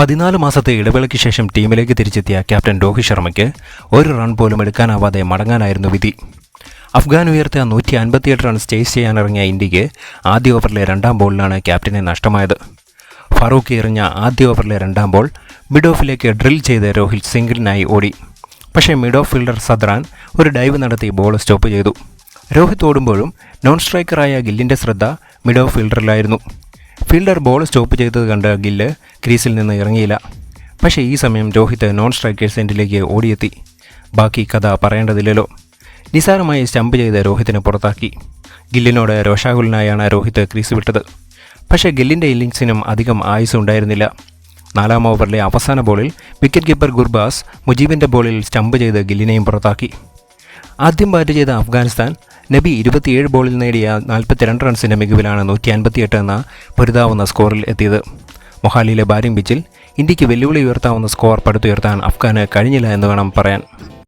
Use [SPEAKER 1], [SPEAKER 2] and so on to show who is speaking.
[SPEAKER 1] പതിനാല് മാസത്തെ ഇടവേളയ്ക്ക് ശേഷം ടീമിലേക്ക് തിരിച്ചെത്തിയ ക്യാപ്റ്റൻ രോഹിത് ശർമ്മയ്ക്ക് ഒരു റൺ പോലും എടുക്കാനാവാതെ മടങ്ങാനായിരുന്നു വിധി. അഫ്ഗാൻ ഉയർത്തിയ നൂറ്റി അൻപത്തിയെട്ട് റൺസ് ചേസ് ചെയ്യാനിറങ്ങിയ ഇന്ത്യയ്ക്ക് ആദ്യ ഓവറിലെ രണ്ടാം ബോളിലാണ് ക്യാപ്റ്റനെ നഷ്ടമായത്. ഫറൂഖ് എറിഞ്ഞ ആദ്യ ഓവറിലെ രണ്ടാം ബോൾ മിഡ് ഓഫിലേക്ക് ഡ്രിൽ ചെയ്ത് രോഹിത് സിംഗിളിനായി ഓടി. പക്ഷേ മിഡ് ഓഫ് ഫീൽഡർ സദ്രാൻ ഒരു ഡൈവ് നടത്തി ബോൾ സ്റ്റോപ്പ് ചെയ്തു. രോഹിത് ഓടുമ്പോഴും നോൺ സ്ട്രൈക്കറായ ഗില്ലിന്റെ ശ്രദ്ധ മിഡ് ഓഫ് ഫീൽഡറിലായിരുന്നു ഫീൽഡർ ബോൾ സ്റ്റോപ്പ് ചെയ്തത് കണ്ട് ഗില്ല് ക്രീസിൽ നിന്ന് ഇറങ്ങിയില്ല. പക്ഷേ ഈ സമയം രോഹിത് നോൺ സ്ട്രൈക്കേഴ്സ് എൻഡിലേക്ക് ഓടിയെത്തി. ബാക്കി കഥ പറയേണ്ടതില്ലല്ലോ. നിസാരമായി സ്റ്റംപ് ചെയ്ത് രോഹിത്തിനെ പുറത്താക്കി. ഗില്ലിനോട് രോഷാകുലനായാണ് രോഹിത് ക്രീസ് വിട്ടത്. പക്ഷേ ഗില്ലിന്റെ ഇന്നിങ്സിനും അധികം ആയുസ് ഉണ്ടായിരുന്നില്ല. നാലാം ഓവറിലെ അവസാന ബോളിൽ വിക്കറ്റ് കീപ്പർ ഗുർബാസ് മുജീബിന്റെ ബോളിൽ സ്റ്റംപ് ചെയ്ത് ഗില്ലിനെയും പുറത്താക്കി. ആദ്യം ബാറ്റ് ചെയ്ത അഫ്ഗാനിസ്ഥാൻ നബി ഇരുപത്തിയേഴ് ബോളിൽ നേടിയ നാൽപ്പത്തിരണ്ട് റൺസിന്റെ മികവിലാണ് നൂറ്റി അൻപത്തിയെട്ട് എന്ന പൊരുതാവുന്ന സ്കോറിൽ എത്തിയത്. മൊഹാലിയിലെ ബാറ്റിംഗ് പിച്ചിൽ ഇന്ത്യയ്ക്ക് വെല്ലുവിളി ഉയർത്താവുന്ന സ്കോർ പടുത്തുയർത്താൻ അഫ്ഗാന് കഴിഞ്ഞില്ല എന്ന് വേണം പറയാൻ.